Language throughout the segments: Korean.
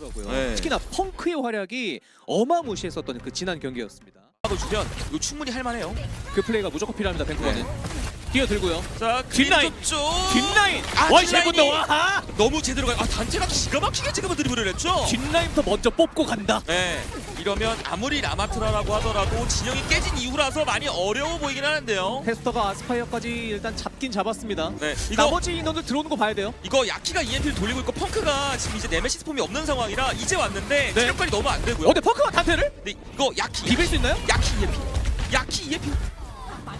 좋더라고요. 네. 특히나 펑크의 활약이 어마무시했었던 그 지난 경기였습니다. 하고 주면 이거 충분히 할만해요. 그 플레이가 무조건 필요합니다. 밴쿠버는 뛰어들고요. 자 뒷라인! 쪽 뒷라인 아, 원샷 뒷라인이- 분도 와 너무 제대로 가요. 아 단체가 기가 막히게 지금 드리블을 했죠. 뒷라인부터 먼저 뽑고 간다. 네, 이러면 아무리 라마트라라고 하더라도 진영이 깨진 이후라서 많이 어려워 보이긴 하는데요. 테스터가 아스파이어까지 일단 잡긴 잡았습니다. 네, 이거 나머지 인원들 들어오는 거 봐야 돼요. 이거 야키가 EMP를 돌리고 있고 펑크가 지금 이제 네메시스 폼이 없는 상황이라 이제 왔는데 네. 체력관리 너무 안 되고요. 어, 근데 펑크가 단테를 근데 이거 야키 비빌 수 있나요? 야키 EMP 야키 EMP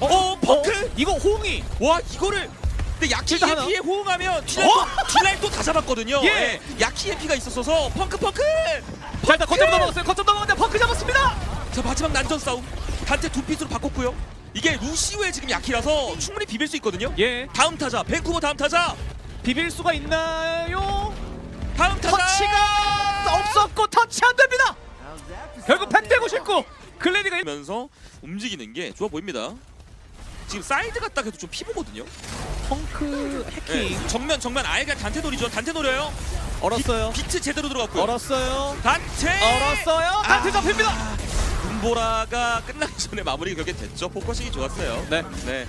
어, 펑크 어, 이거 호응이 와 이거를 근데 하나. EMP에 호응하면 어? 또- 뒷라인 또다 잡았거든요. 예. 야키 EMP가 있었어서 펑크 펑크 자 일단 거점 넘어갔어요. 거점 넘어갔는데 펑크 잡았습니다. 자 마지막 난전 싸움 단테 두 핏으로 바꿨고요. 이게 루시우의 지금 야키라서 충분히 비빌 수 있거든요. 예, 다음 타자 밴쿠버 다음 타자 비빌 수가 있나요? 다음 타자 터치가 없었고 터치 안 됩니다. 결국 100대 99 글래디가 일- 면서 움직이는 게 좋아 보입니다. 지금 사이드 갔다 해도 좀 피보거든요. 펑크 해킹 네, 정면 정면 아예 그냥 단테 놀이죠. 단테 노려요. 얼었어요. 비, 트 제대로 들어갔고요. 얼었어요. 단테 얼었어요. 단테 아. 잡힙니다. 눈보라가 끝나기 전에 마무리 결계 됐죠. 포커싱이 좋았어요. 네. 네.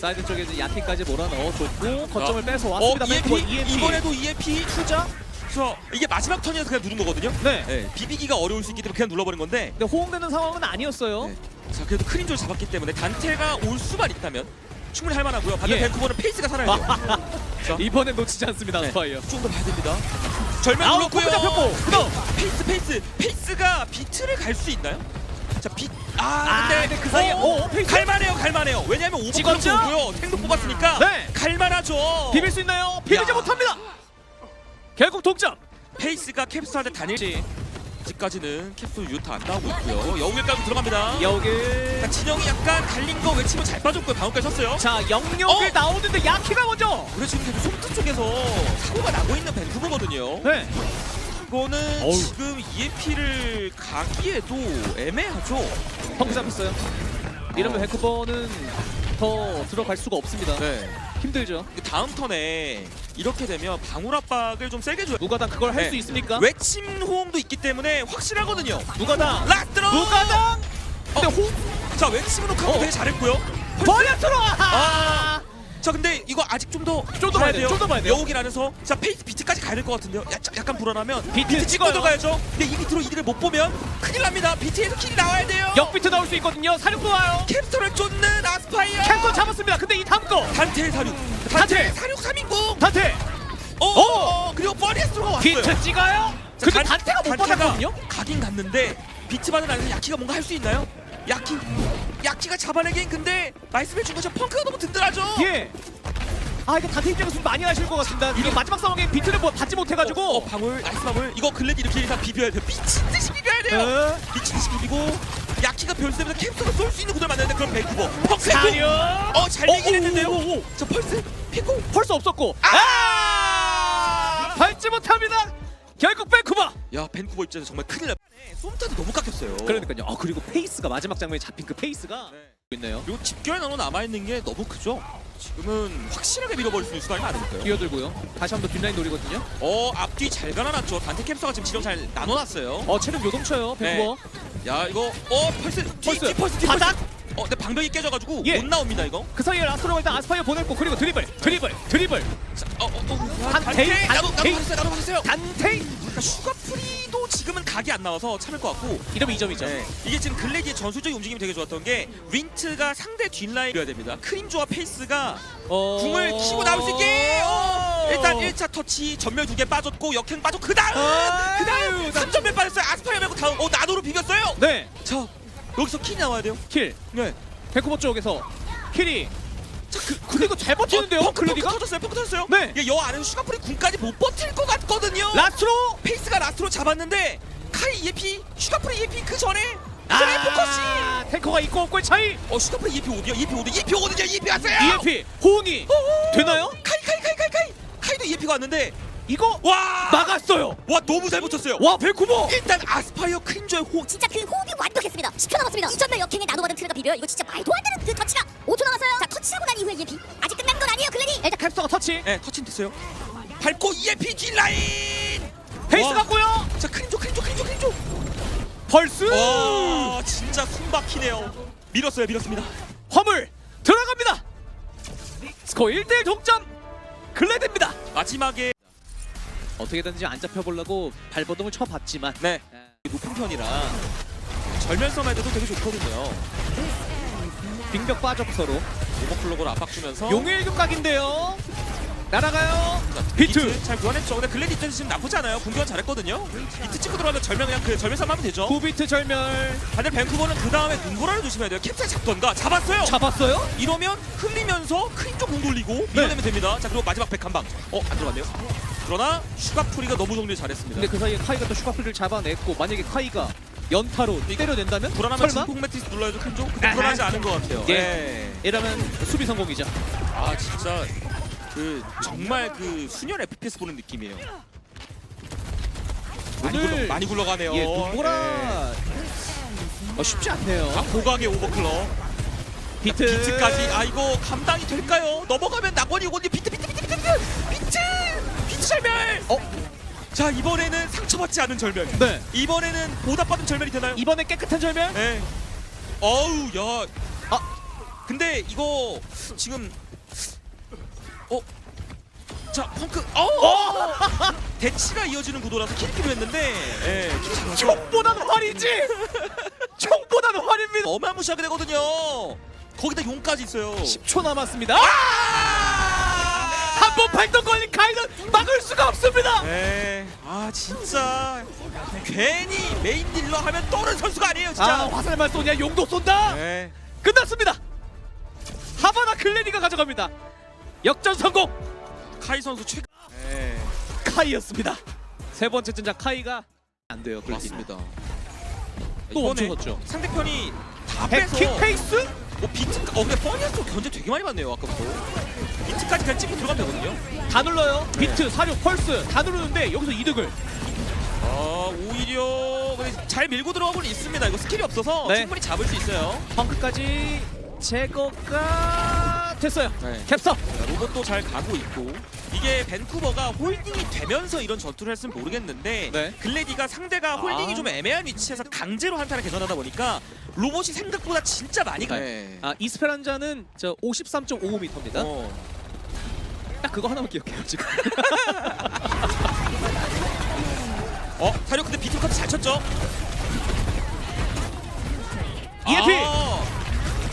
사이드 쪽에 이제 야티까지 몰아넣어줬고 거점을 어. 뺏어 어, 왔습니다. EMP, 밴쿠버 EMP. 이번에도 EMP 투자. 저 이게 마지막 턴이어서 그냥 누른 거거든요. 네. 네, 비비기가 어려울 수 있기 때문에 그냥 눌러버린 건데 근데 호응되는 상황은 아니었어요. 네. 자 그래도 크린조를 잡았기 때문에 단테가 올 수만 있다면 충분히 할 만하고요. 반면 예. 밴쿠버는 페이스가 살아야 돼요. 자. 이번에 놓치지 않습니다. 네. 스파이어. 조금 더 봐야 됩니다. 절면 눌렀고요. 포크 잡혔고. 그다음. 페이스 페이스 페이스가 비트를 갈 수 있나요? 자 비. 아 아, 근데 근데 그 사이에 어, 오, 페이스. 갈만해요 갈만해요. 왜냐하면 오버클럭? 오고요. 탱도 뽑았으니까 네. 갈만하죠. 비빌 수 있나요? 비비지 야. 못합니다. 결국 동점. 페이스가 캡슐한테 단일. 아직까지는 캡슐 유타 안 나오고 있고요. 여우길까지 들어갑니다. 여기 자, 진영이 약간 갈린 거 외치면 잘 빠졌고요. 방금까지 쳤어요. 자 영역을 어? 나오는데 야키가 먼저. 그래 지금 계속 솜트 쪽에서 사고가 나고 있는 밴쿠버거든요. 네. 이거는 어우. 지금 EMP를 가기에도 애매하죠. 펑크 잡혔어요. 이러면 어. 밴쿠버는 더 들어갈 수가 없습니다. 네. 힘들죠. 다음 턴에 이렇게 되면 방울 압박을 좀 세게 줘요. 무가당 그걸 할 네. 수 있습니까? 외침 호응도 있기 때문에 확실하거든요. 무가당. 라스트로 무가당. 근데 어. 호자 외침으로 카운터 어. 되게 잘했고요. 버려 들어와. 아. 자 근데 이거 아직 좀 더 좀 더 봐야 돼요, 좀더 봐야 돼요. 여우길 안에서 자 페이스 비트까지 가야 될 것 같은데요. 야, 약간 불안하면 비트 비트 찍고 찍어요. 들어가야죠. 근데 이 비트로 이들을 못 보면 큰일 납니다. 비트에서 킬이 나와야 돼요. 역비트 나올 수 있거든요. 사륙도 와요. 캡스터를 쫓는 아스파이어. 캔도 잡았습니다. 근데 이 다음 거. 단테 사륙. 단테! 단테 사륙 3인공. 단테. 어, 오! 어, 그리고 버리스로가 왔어요. 비트 찍어요. 자, 근데 단- 단테가 못 단테가 받았거든요. 가긴 갔는데 비트 받은 안에서 야키가 뭔가 할 수 있나요? 야키. 야키가 잡아내긴 근데 말씀해 준 것처럼 펑크가 너무 든든하죠. 예. 아 이거 단테 입장에서 좀 많이 하실 것 같습니다. 이게 마지막 상황에 비트를 뭐 받지 못해가지고. 어, 어, 방울, 나이스 방울. 이거 글래디 이렇게 이상 비벼야 돼요. 미친 듯이 비벼야 돼요. 어? 미친 듯이 비비고 야키가 별세면서 캡스가 쏠 수 있는 구도를 만드는데 그럼 밴쿠버. 펑크 사려. 어, 잘 되긴 했는데요. 저 펄스 피고. 펄스 없었고. 아! 밟지 못합니다. 결국 밴쿠버. 야, 밴쿠버 입장에서 정말 큰일 났네. 솜타도 너무 깎였어요. 그러니까요. 아 그리고 페이스가 마지막 장면에 잡힌 그 페이스가 네. 있네요. 그리고 집결 나눠 남아 있는 게 너무 크죠? 지금은 확실하게 밀어버릴 수 있는 수단이 많으니까요. 뛰어들고요. 다시 한번 뒷라인 노리거든요. 어, 앞뒤 잘 갈아놨죠. 단테 캡서가 지금 지령 잘 나눠놨어요. 어 체력 요동쳐요. 밴쿠버. 야, 이거 어, 펄스, 뒤, 펄스. 뒤 펄스. 바닥. 어, 근데 방벽이 깨져가지고 예. 못 나옵니다, 이거. 그 사이에 라스트로가 일단 아스파이어 보냈고 그리고 드리블, 드리블, 드리블. 자, 어, 어, 어, 단- 단테, 데이- 나도, 나도 데이- 보세요, 나도 보세요. 단테. 그러니까 슈가 프리도 지금은 각이 안 나와서 참을 것 같고 이러면 2점이죠. 네. 이게 지금 글래디의 전술적인 움직임이 되게 좋았던 게 윈트가 상대 뒷라인이어야 됩니다. 크림조와 페이스가 어... 궁을 키고 나올 수 있게 어! 일단 1차 터치 전멸 두 개 빠졌고 역행 빠졌고 그 다음 아유, 그 다음 3전멸 빠졌어요 아스파이어 말고 다음 어 나도로 비볐어요 네. 자 여기서 킬이 나와야 돼요 킬. 네 밴쿠버 쪽에서 킬이. 자, 그, 근데 이거 잘 버티는데요, 어, 펑크, 펑크 클레디가? 터졌어요 펑크 터졌어요 네. 이게 여 안에서 슈가프리 궁까지 못 버틸 것 같거든요 라스트로. 페이스가 라스트로 잡았는데 카이 EMP 슈가프리 EMP 그 전에 그 전에 포커싱 아, 탱커가 있고 없고의 차이. 어 슈가프리 EMP 어디야 EMP 어디 EMP 어디냐 EMP 왔어요 EMP 호응이. 되나요? 카이 카이 카이 카이 카이 카이도 EMP가 왔는데 이거 와 막았어요. 와 너무 잘 붙였어요 와 밴쿠버. 일단 아스파이어 크림조의 호 진짜 그 호흡이 완벽했습니다. 10초 남았습니다. 2점의 역행에 나눠받은 트레가 비벼 이거 진짜 말도 안 되는 그 터치가 5초 남았어요. 자 터치하고 난 이후에 EMP 아직 끝난 건 아니에요 글래디. 일단 캡스터가 터치. 네, 터치는 됐어요. 밟고 EMP 뒷라인. 페이스 와. 갔고요. 자 펄스 와 진짜 숨막히네요. 밀었어요 밀었습니다. 화물 들어갑니다. 스코어 1대1 동점 글래드입니다. 마지막에 어떻게든지 안 잡혀보려고 발버둥을 쳐봤지만 네 높은 편이라 절면섬 해도 되게 좋거든요. 빙벽 빠졌고 서로 오버클럭으로 압박 주면서 용의 일격각인데요. 날아가요. 자, 비트 잘 구원했죠. 근데 글래디 입장에서 지금 나쁘지 않아요. 공교환 잘했거든요. 비트 찍고 들어가면 절면 그냥 그 절면섬 하면 되죠. 9비트 절멸 반대 밴쿠버는 그 다음에 눈보라를 조심해야 돼요. 캡틴 잡던가 잡았어요. 잡았어요. 이러면 흘리면서 쪽공 돌리고 밀어내면 됩니다. 자 그리고 마지막 백한 방. 어안 들어갔네요. 그러나 슈가풀이가 너무 정리 잘했습니다. 근데 그 사이에 카이가 또 슈가프리를 잡아냈고 만약에 카이가 연타로 때려낸다면 불안하면 설마? 진폭 매트리스 눌러야죠 큰 쪽. 근데 아하. 불안하지 않은 것 같아요. 예. 예. 이러면 수비 성공이죠. 아 진짜 그 정말 그 수년 FPS 보는 느낌이에요. 많이 오늘- 굴러 많이 굴러가네요. 예, 눈보라 예. 어, 쉽지 않네요. 아 고각의 오버클럭. 비트 비트까지 아 이거 감당이 될까요? 넘어가면 낙원이 오거든요. 비트 비트 비트 비트 비트 비트 비트 절멸. 어? 자 이번에는 상처받지 않은 절멸. 네. 이번에는 보답받은 절멸이 되나요? 이번에 깨끗한 절멸. 네. 어우 야. 아. 근데 이거 지금 어. 자 펑크. 어. 대치가 이어지는 구도라서 킬이 필요했는데. 예. 킬이 잘 나왔죠. 총보다는 활이지. 총보다는 활입니다. 어마무시하게 되거든요. 거기다 용까지 있어요. 10초 남았습니다. 아! 한번 발동 걸린 카이는 막을 수가 없습니다. 네. 아 진짜 괜히 메인 딜러 하면 떠오르는 선수가 아니에요 진짜. 아 화살만 쏘냐 용도 쏜다. 네. 끝났습니다. 하바나 클레리가 가져갑니다. 역전 성공. 카이 선수 최. 네. 카이였습니다. 세 번째 전장 카이가 안 돼요. 맞습니다. 또 이번에 멈춰섰죠. 상대편이 다 빼서 킥 페이스? 뭐 비트 어 근데 퍼니아스 견제 되게 많이 받네요 아까부터. 비트까지 그냥 찍고 들어가면 되거든요. 다 눌러요. 비트, 사료, 펄스 다 누르는데 여기서 이득을. 아 오히려 근데 잘 밀고 들어가고는 있습니다. 이거 스킬이 없어서 네. 충분히 잡을 수 있어요. 펑크까지 제거가 됐어요. 네. 캡서. 자, 로봇도 잘 가고 있고 이게 밴쿠버가 홀딩이 되면서 이런 전투를 했으면 모르겠는데 네. 글래디가 상대가 홀딩이 아. 좀 애매한 위치에서 강제로 한타를 개선하다 보니까 로봇이 생각보다 진짜 많이 가요. 아 이스페란자는 저 53.55m입니다. 어. 딱 그거 하나만 기억해요 지금. 어? 사료 근데 커트 잘 쳤죠?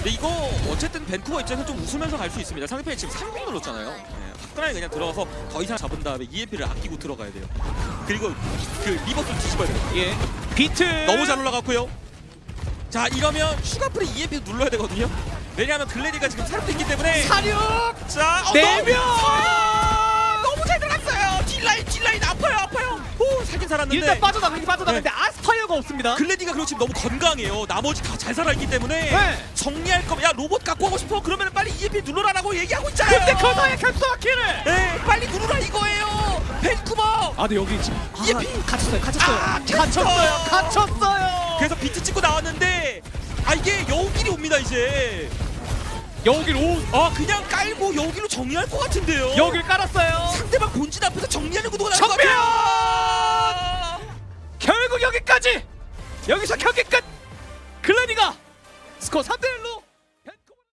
근데 이거 어쨌든 밴쿠버 입장에서 좀 웃으면서 갈 수 있습니다. 상대편이 지금 3공 눌렀잖아요. 네, 화끈하게 그냥 들어가서 더 이상 잡은 다음에 EMP를 아끼고 들어가야 돼요. 그리고 그 리버스 뒤집어야 돼요. 예. 비트. 너무 잘 올라갔고요. 자 이러면 슈가프리 EMP 눌러야 되거든요. 왜냐하면 글래디가 지금 사륙도 있기 때문에 사륙. 자 어, 네 명! 라인 아파요 아파요. 오 살긴 살았는데 일단 빠져나가기 빠져나가는데 아스파이어가 없습니다. 글래디가 지금 너무 건강해요. 나머지 다 잘 살아있기 때문에 네. 정리할 거면 야 로봇 갖고 하고 싶어 그러면 빨리 EMP 눌러라라고 얘기하고 있잖아요. 근데 그 사이에 캡서가 킬을. 네, 빨리 누르라 이거예요. 밴쿠버. 아 근데 여기 지금 아, EMP. 갇혔어요. 갇혔어요. 아, 갇혔어요. 갇혔어요. 그래서 비트 찍고 나왔는데 아 이게 여우길이 옵니다 이제. 여길 오아 그냥 깔고 여기로 정리할 것 같은데요. 여길 깔았어요. 상대방 본진 앞에서 정리하는 구도가 나올 것 정면! 같아요. 결국 여기까지. 여기서 경기 끝. 글래디가 스코어 3대 1로